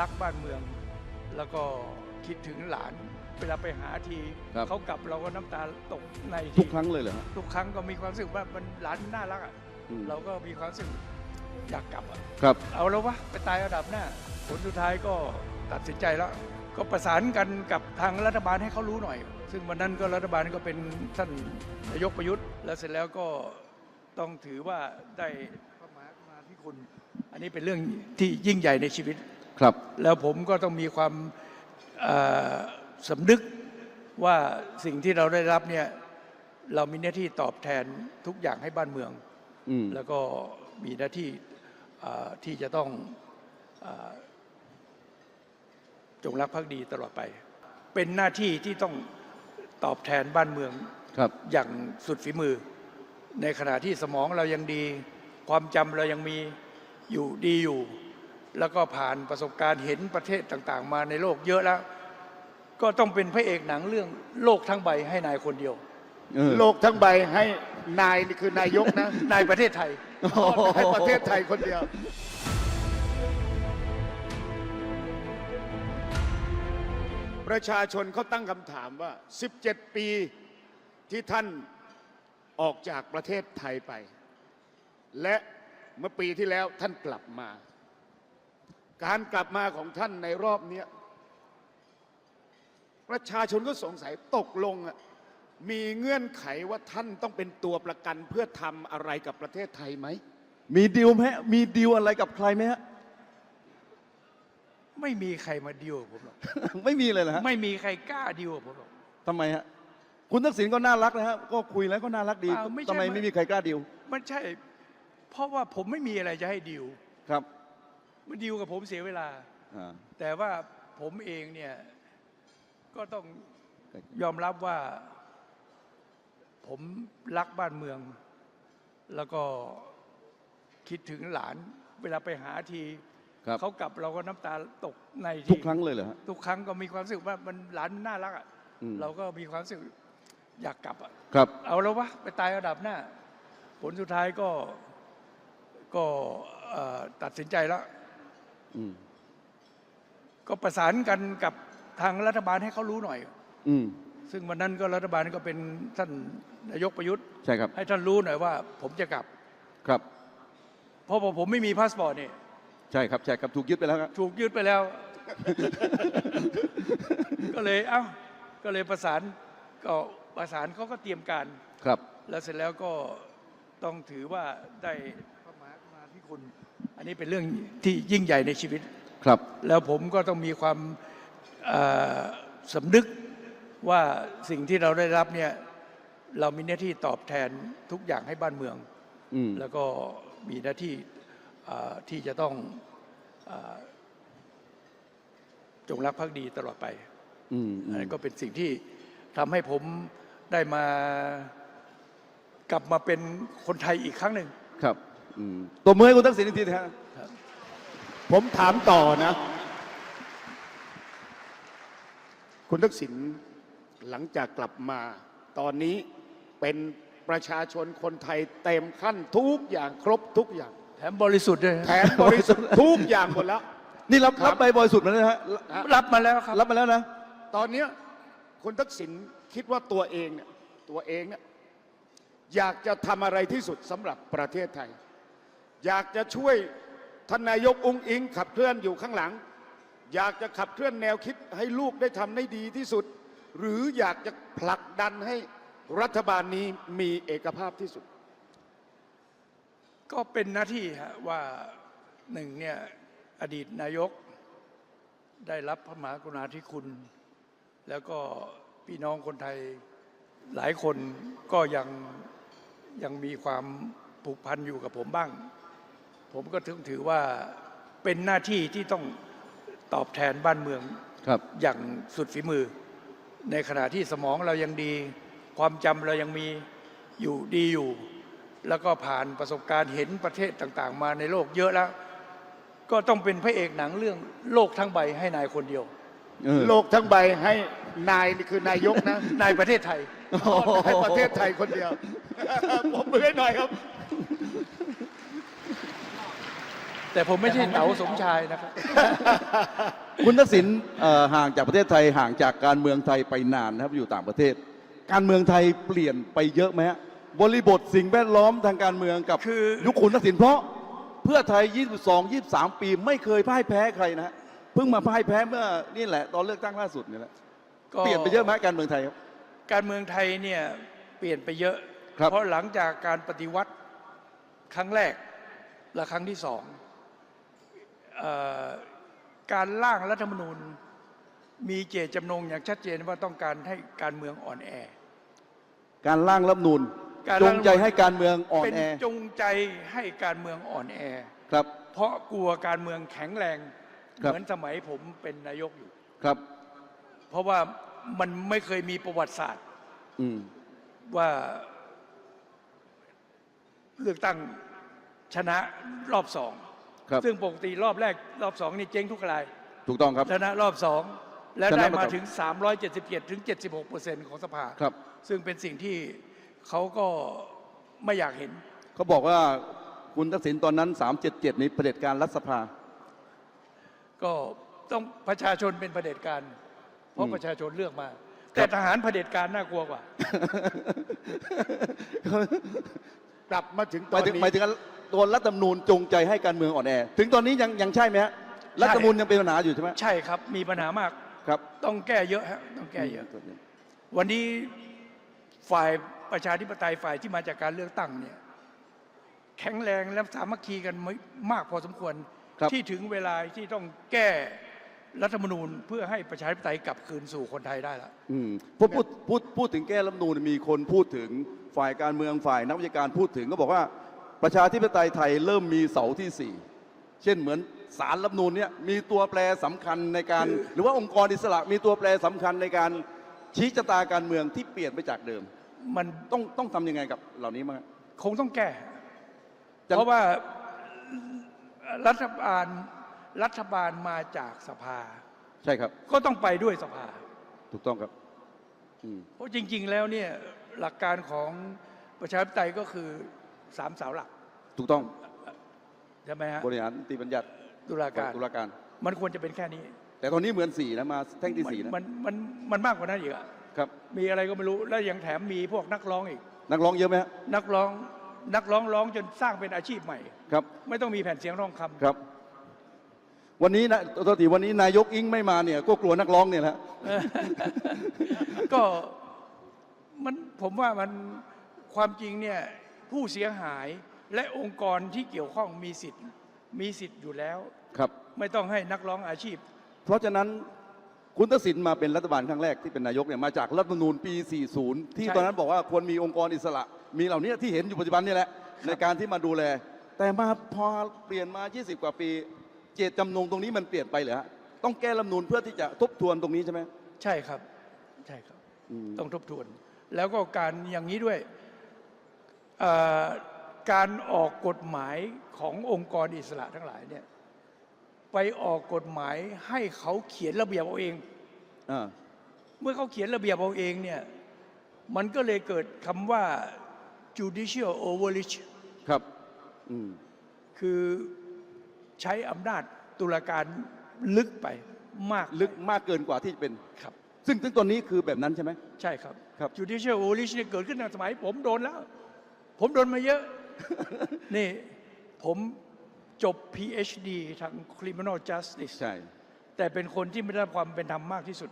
รักบ้านเมือง แล้วก็คิดถึงหลาน เวลาไปหาทีครับ เขากลับเราก็น้ำตาตกในทุกครั้งเลยเหรอฮะทุกครั้งก็มีความรู้สึกว่ามันหลานน่ารักอะอืมเราก็มีความรู้สึกอยากกลับอะครับ เอาแล้ววะไปตายระดับหน้า ผลสุดท้ายก็ตัดสินใจแล้ว ก็ประสานกันกับทางรัฐบาลให้เขารู้หน่อย ซึ่งวันนั้นก็รัฐบาลก็เป็นท่านนายกประยุทธ์ แล้วเสร็จแล้วก็ต้องถือว่าได้พระมหากรุณาธิคุณ อันนี้เป็นเรื่องที่ยิ่งใหญ่ในชีวิต ครับ แล้วผมก็ต้องมีความเอ่อสำนึกว่าสิ่งที่เราได้รับเนี่ย เรามีหน้าที่ตอบแทนทุกอย่างให้บ้านเมืองอืมแล้วก็มีหน้าที่เอ่อที่จะต้องเออจงรักภักดีตลอดไป เป็นหน้าที่ที่ต้องตอบแทนบ้านเมืองครับ อย่างสุดฝีมือ ในขณะที่สมองเรายังดี ความจำเรายังมีอยู่ดีอยู่ แล้วก็ผ่านประสบการณ์เห็นประเทศต่างๆ มาในโลกเยอะแล้ว ก็ต้องเป็นพระเอกหนังเรื่องโลกทั้งใบให้นายคนเดียว เออ โลกทั้งใบให้นายนี่คือนายกนะ นายประเทศไทย ให้ประเทศไทยคนเดียว ประชาชนเขาตั้งคำถามว่า 17 ปีที่ท่านออกจากประเทศไทยไป และเมื่อปีที่แล้วท่านกลับมา การกลับมาของท่านในรอบเนี้ยประชาชนก็สงสัยตกลงอะมีเงื่อนไขว่าท่านต้องเป็นตัวประกันเพื่อทำอะไรกับประเทศไทยไหม มีดีลไหมฮะมีดีลอะไรกับใครไหมฮะไม่มีใครมาดีลกับผมหรอกไม่มีเลยเหรอฮะไม่มีใครกล้าดีลกับผมหรอกทำไมฮะคุณทักษิณก็น่ารักนะฮะก็คุยแล้วก็น่ารักดีอ่าไม่ใช่ทำไมไม่มีใครกล้าดีลมันใช่ เพราะว่าผมไม่มีอะไรจะให้ดีลครับ มันดีลกับผมเสียเวลา อ่าแต่ว่าผมเองเนี่ย ก็ต้องยอมรับว่า ผมรักบ้านเมือง แล้วก็คิดถึงหลาน เวลาไปหาทีครับ เขากลับเราก็น้ำตาตกในที ทุกครั้งเลยเหรอฮะ ทุกครั้งก็มีความรู้สึกว่ามันหลานน่ารักอะอืม เราก็มีความรู้สึกอยากกลับอะครับ เอาแล้ววะไปตายระดับหน้า ผลสุดท้ายก็ก็เอ่อตัดสินใจแล้วอืม ก็ประสานกันกับทางรัฐบาลให้เขารู้หน่อย อืม ซึ่งวันนั้นก็รัฐบาลก็เป็นท่านนายกประยุทธ์ ใช่ครับ ให้ท่านรู้หน่อยว่า ผมจะกลับ ครับ เพราะว่าผมไม่มีพาสปอร์ตนี่ใช่ครับ ใช่ครับ ถูกยึดไปแล้วครับ ถูกยึดไปแล้ว ก็เลยเอ้าก็เลยประสานก็ประสานเขาก็เตรียมการ ครับ แล้วเสร็จแล้วก็ต้องถือว่าได้พระมหากรุณาธิคุณ อันนี้เป็นเรื่องที่ยิ่งใหญ่ในชีวิตครับ แล้วผมก็ต้องมีความเอ่อสำนึกว่าสิ่งที่เราได้รับเนี่ยเรามีหน้าที่ตอบแทนทุกอย่างให้บ้านเมืองอืมแล้วก็มีหน้าที่เอ่อที่จะต้องเอ่อจงรักภักดีตลอดไปอืมอือันมนี้นก็เป็นสิ่งที่ทำให้ผมได้มากลับมาเป็นคนไทยอีกครั้งหนึ่งครับ อืมตัวมือให้คุณทักษิณอีกทีนะฮะผมถามต่อนะ คุณทักษิณหลังจากกลับมา ตอนนี้เป็นประชาชนคนไทยเต็มขั้นทุกอย่างครบทุกอย่าง แถมบริสุทธิ์ด้วยแถมบริสุทธิ์ทุกอย่างหมดแล้ว นี่รับครับ รับใบบริสุทธิ์มาแล้วนะฮะรับมาแล้วครับ รับมาแล้วนะ ตอนเนี้ยคุณทักษิณคิดว่าตัวเองเนี่ยตัวเองเนี่ยอยากจะทำอะไรที่สุดสำหรับประเทศไทย อยากจะช่วยท่านนายกองค์อิง ขับเคลื่อนอยู่ข้างหลัง อยากจะขับเคลื่อนแนวคิดให้ลูกได้ทำได้ดีที่สุด หรืออยากจะผลักดันให้รัฐบาลนี้มีเอกภาพที่สุด ก็เป็นหน้าที่ฮะว่าหนึ่งเนี่ยอดีตนายกได้รับพระมหากรุณาธิคุณ แล้วก็พี่น้องคนไทยหลายคนก็ยังยังมีความผูกพันอยู่กับผมบ้าง ผมก็ถึงถือว่าเป็นหน้าที่ที่ต้องตอบแทนบ้านเมืองครับ อย่างสุดฝีมือ ในขณะที่สมองเรายังดี ความจำเรายังมีอยู่ดีอยู่ แล้วก็ผ่านประสบการณ์เห็นประเทศต่าง ๆ มาในโลกเยอะแล้ว ก็ต้องเป็นพระเอกหนังเรื่องโลกทั้งใบให้นายคนเดียว เออ โลกทั้งใบให้นายนี่คือนายกนะ นายประเทศไทย ให้ประเทศไทยคนเดียว ผมมือให้หน่อยครับ แต่ผมไม่ใช่เต๋าสมชายนะครับ คุณทักษิณเอ่อห่างจากประเทศไทยห่างจากการเมืองไทยไปนานนะครับอยู่ต่างประเทศ การเมืองไทยเปลี่ยนไปเยอะไหมฮะบริบทสิ่งแวดล้อมทางการเมืองกับคือ ยุคคุณทักษิณเพราะเพื่อไทย 22 23 ปีไม่เคยพ่ายแพ้ใครนะฮะเพิ่งมาพ่ายแพ้เมื่อนี่แหละ ตอนเลือกตั้งล่าสุดนี่แหละก็ เปลี่ยนไปเยอะไหมการเมืองไทยครับ การเมืองไทยเนี่ยเปลี่ยนไปเยอะ ครับ เพราะหลังจากการปฏิวัติครั้งแรกและครั้งที่สองเอ่อ การร่างรัฐธรรมนูญมีเจตจำนงอย่างชัดเจนว่าต้องการให้การเมืองอ่อนแอ การร่างรัฐธรรมนูนการจร่างงใจให้การเมืองอ่อนเป็นแอจงใจให้การเมืองอ่อนแอ ครับ เพราะกลัวการเมืองแข็งแรง ครับเหมือนสมัยผมเป็นนายกอยู่ ครับ เพราะว่ามันไม่เคยมีประวัติศาสตร์อืมว่าเลือกตั้งชนะรอบสอง ครับ ซึ่งปกติรอบแรกรอบสองนี่เจ๊งทุกรายถูกต้องครับ ชนะรอบสองแล้วชนะได้มามาตลอดถึง 377 ถึง 76เปอร์เซ็นต์ของสภาครับ ซึ่งเป็นสิ่งที่เขาก็ไม่อยากเห็น เขาบอกว่าคุณทักษิณตอนนั้น 377 นี้เผด็จการรัฐสภา ก็ต้องประชาชนเป็นเผด็จการ เพราะอืมประชาชนเลือกมา แต่ทหารเผด็จการน่ากลัวกว่า กลับมาถึงหตอมายนถึงนี้หมายถึง ตัวรัฐธรรมนูญจงใจให้การเมืองอ่อนแอ ถึงตอนนี้ยังยังใช่ไหมฮะรัฐธรรมนูญยังเป็นปัญหาอยู่ใช่ไหมใช่ครับ มีปัญหามากครับ ต้องแก้เยอะฮะต้องแก้เยอะ วันนี้ฝ่ายประชาธิปไตยฝ่ายที่มาจากการเลือกตั้งเนี่ย แข็งแรงและสามัคคีกันไม่มากพอสมควรครับที่ถึงเวลาที่ต้องแก้รัฐธรรมนูญเพื่อให้ประชาธิปไตยกลับคืนสู่คนไทยได้แล้วอืมพูดพูดพูดพูดถึงแก้รัฐธรรมนูญมีคนพูดถึงฝ่ายการเมืองฝ่ายนักวิชาการพูดถึงก็บอกว่า ประชาธิปไตยไทยเริ่มมีเสาที่สี่เช่นเหมือนสารรัฐธรรมนูญเนี่ยมีตัวแปรสำคัญในการ หรือว่าองค์กรอิสระมีตัวแปรสำคัญในการชี้ชะตาการเมืองที่เปลี่ยนไปจากเดิม มันต้องต้องทำยังไงกับเหล่านี้มั้างคงต้องแก้จะเพราะว่ารัฐบาลรัฐบาลมาจากสภา ใช่ครับ ก็ต้องไปด้วยสภา ถูกต้องครับอืมเพราะจริง ๆ แล้วเนี่ยหลักการของประชาธิปไตยก็คือ สามเสาหลักถูกต้องใช่ไหมฮะบริหารนิติบัญญัติตุลาการตุลาการ มันควรจะเป็นแค่นี้ แต่ตอนนี้เหมือนสี่นะมาแท่งที่สี่นะมันมันมันมากกว่านั้นอีกอะครับมีอะไรก็ไม่รู้แล้วยังแถมมีพวกนักร้องอีก นักร้องเยอะไหมฮะนักร้องนักร้องร้องจนสร้างเป็นอาชีพใหม่ครับ ไม่ต้องมีแผ่นเสียงร้องคำครับ วันนี้นะตัวทีวันนี้นายกอิงไม่มาเนี่ยก็กลัวนักร้องเนี่ยแหละก็มันผมว่ามันความจริงเนี่ย ผู้เสียหายและองค์กรที่เกี่ยวข้องมีสิทธิ์มีสิทธิ์อยู่แล้วครับ ไม่ต้องให้นักร้องอาชีพ เพราะฉะนั้นคุณทักษิณมาเป็นรัฐบาลครั้งแรกที่เป็นนายกเนี่ยมาจากรัฐธรรมนูญปี 40 ที่ใช่ตอนนั้นบอกว่าควรมีองค์กรอิสระ มีเหล่านี้ที่เห็นอยู่ปัจจุบันนี่แหละในการที่มาดูแล แต่มาพอเปลี่ยนมา 20 กว่าปี เจตจำนงตรงนี้มันเปลี่ยนไปเหรอฮะต้องแก้รัฐธรรมนูญเพื่อที่จะทบทวนตรงนี้ใช่ไหมใช่ครับ ใช่ครับ อืม ต้องทบทวน แล้วก็การอย่างนี้ด้วยเอ่อ การออกกฎหมายขององค์กรอิสระทั้งหลายเนี่ยไปออกกฎหมายให้เขาเขียนระเบียบเอาเองอ่าเมื่อเขาเขียนระเบียบเอาเองเนี่ยมันก็เลยเกิดคำว่า judicial overreach ครับอืมคือใช้อำนาจตุลาการลึกไปมากลึกมากเกินกว่าที่จะเป็นครับ ซึ่งซึ่งตอนนี้คือแบบนั้นใช่ไหมใช่ครับครับ judicial overreach เนี่ยเกิดขึ้นในสมัยผมโดนแล้ว ผมโดนมาเยอะ นี่ผมจบ PhD ทาง criminal justice ใช่ แต่เป็นคนที่ไม่ได้รับความเป็นธรรมมากที่สุด